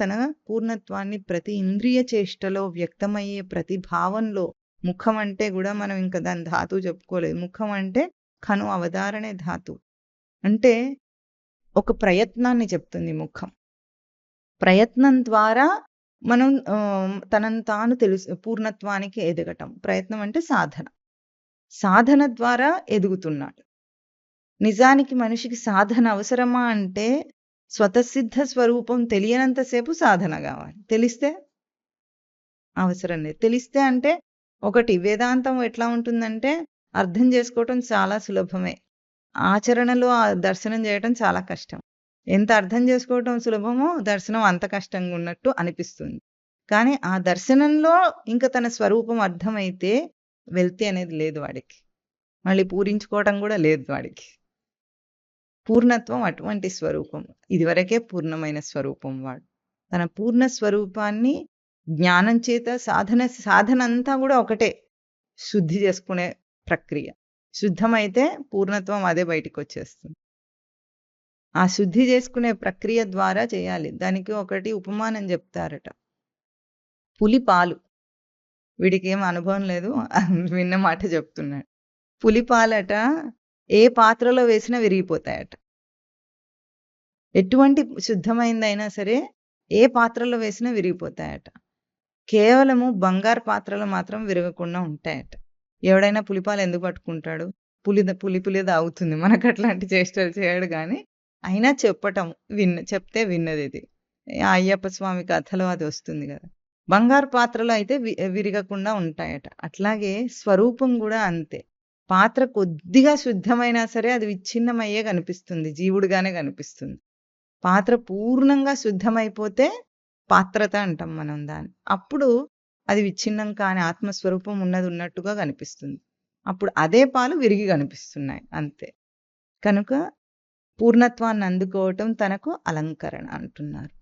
తన పూర్ణత్వాన్ని ప్రతి ఇంద్రియ చేష్టలో వ్యక్తమయ్యే ప్రతి భావంలో ముఖం అంటే కూడా మనం ఇంకా దాని ధాతు చెప్పుకోలేదు. ముఖం అంటే కను అవధారణే ధాతు. అంటే ఒక ప్రయత్నాన్ని చెప్తుంది ముఖం. ప్రయత్నం ద్వారా మనం తనను తాను తెలుసు పూర్ణత్వానికి ఎదగటం. ప్రయత్నం అంటే సాధన. సాధన ద్వారా ఎదుగుతున్నాడు. నిజానికి మనిషికి సాధన అవసరమా అంటే స్వతసిద్ధ స్వరూపం తెలియనంతసేపు సాధన కావాలి. తెలిస్తే అవసరం లేదు. తెలిస్తే అంటే ఒకటి వేదాంతం ఎట్లా ఉంటుందంటే అర్థం చేసుకోవటం చాలా సులభమే. ఆచరణలో ఆ దర్శనం చేయటం చాలా కష్టం. ఎంత అర్థం చేసుకోవటం సులభమో దర్శనం అంత కష్టంగా ఉన్నట్టు అనిపిస్తుంది. కానీ ఆ దర్శనంలో ఇంకా తన స్వరూపం అర్థమైతే వెళ్తే అనేది లేదు వాడికి. మళ్ళీ పూరించుకోవటం కూడా లేదు వాడికి. పూర్ణత్వం అటువంటి స్వరూపం. ఇదివరకే పూర్ణమైన స్వరూపం వాడు. తన పూర్ణ స్వరూపాన్ని జ్ఞానం చేత సాధన సాధన అంతా కూడా ఒకటే శుద్ధి చేసుకునే ప్రక్రియ. శుద్ధమైతే పూర్ణత్వం అదే బయటికి వచ్చేస్తుంది ఆ శుద్ధి చేసుకునే ప్రక్రియ ద్వారా చేయాలి. దానికి ఒకటి ఉపమానం చెప్తారట. పులి పాలు. వీడికి ఏం అనుభవం లేదు. విన్న మాట చెప్తున్నాడు. పులి పాలట ఏ పాత్రలో వేసినా విరిగిపోతాయట. ఎటువంటి శుద్ధమైందైనా సరే ఏ పాత్రలో వేసినా విరిగిపోతాయట. కేవలము బంగారు పాత్రలు మాత్రం విరగకుండా ఉంటాయట. ఎవడైనా పులిపాలు ఎందుకు పట్టుకుంటాడు? పులి పులి పులి తాగుతుంది. మనకు అట్లాంటి చేష్టలు చేయడు కానీ అయినా చెప్పటం విన్న చెప్తే విన్నది ఇది. అయ్యప్ప స్వామి కథలో అది వస్తుంది కదా. బంగారు పాత్రలు అయితే వి విరగకుండా ఉంటాయట. అట్లాగే స్వరూపం కూడా అంతే. పాత్ర కొద్దిగా శుద్ధమైనా సరే అది విచ్ఛిన్నమయ్యే కనిపిస్తుంది జీవుడుగానే కనిపిస్తుంది. పాత్ర పూర్ణంగా శుద్ధమైపోతే పాత్రత అంటాం మనం దాన్ని. అప్పుడు అది విచ్ఛిన్నం కాని ఆత్మస్వరూపం ఉన్నది ఉన్నట్టుగా కనిపిస్తుంది. అప్పుడు అదే పాలు విరిగి కనిపిస్తున్నాయి అంతే. కనుక పూర్ణత్వాన్ని అందుకోవటం తనకు అలంకరణ అంటున్నారు.